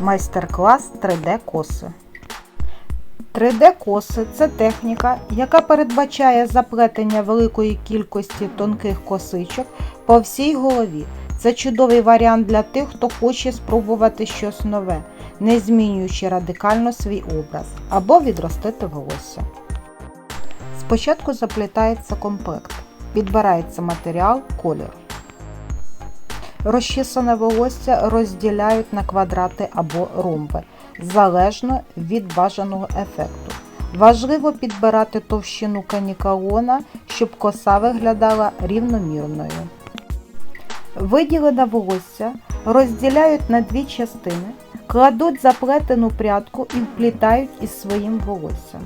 Майстер-клас 3D коси. 3D коси це техніка, яка передбачає заплетення великої кількості тонких косичок по всій голові. Це чудовий варіант для тих, хто хоче спробувати щось нове, не змінюючи радикально свій образ або відростити волосся. Спочатку заплітається комплект, підбирається матеріал, колір. Розчісане волосся розділяють на квадрати або ромби, залежно від бажаного ефекту. Важливо підбирати товщину канікалона, щоб коса виглядала рівномірною. Виділене волосся розділяють на дві частини, кладуть заплетену прядку і вплітають із своїм волоссям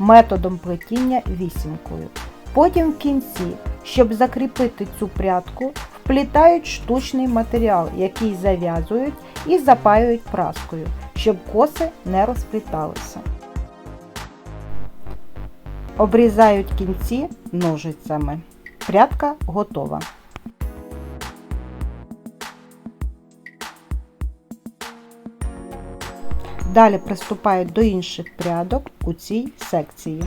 методом плетіння вісімкою. Потім в кінці, щоб закріпити цю прядку, вплітають штучний матеріал, який зав'язують і запаюють праскою, щоб коси не розпліталися. Обрізають кінці ножицями. Прядка готова. Далі приступають до інших прядок у цій секції.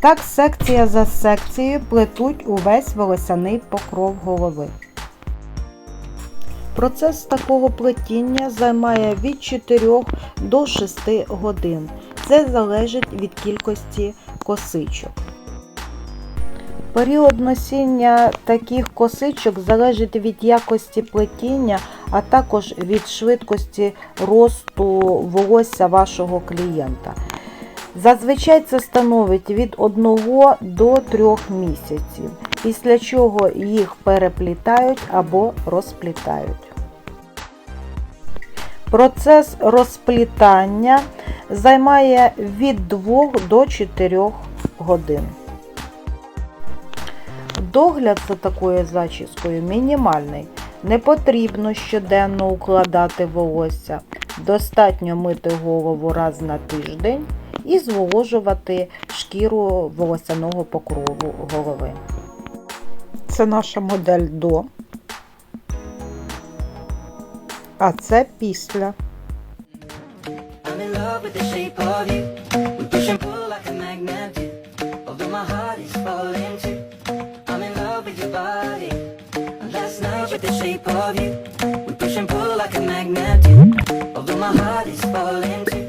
Так секція за секцією плетуть увесь волосяний покров голови. Процес такого плетіння займає від 4 до 6 годин. Це залежить від кількості косичок. Період носіння таких косичок залежить від якості плетіння, а також від швидкості росту волосся вашого клієнта. Зазвичай це становить від 1 до 3 місяців, після чого їх переплітають або розплітають. Процес розплітання займає від 2 до 4 годин. Догляд за такою зачіскою мінімальний. Не потрібно щоденно укладати волосся. Достатньо мити голову раз на тиждень і зволожувати шкіру волосяного покрову голови. Це наша модель до. А це після. The shape of you. We push and pull like a magnet do. Although my heart is falling too.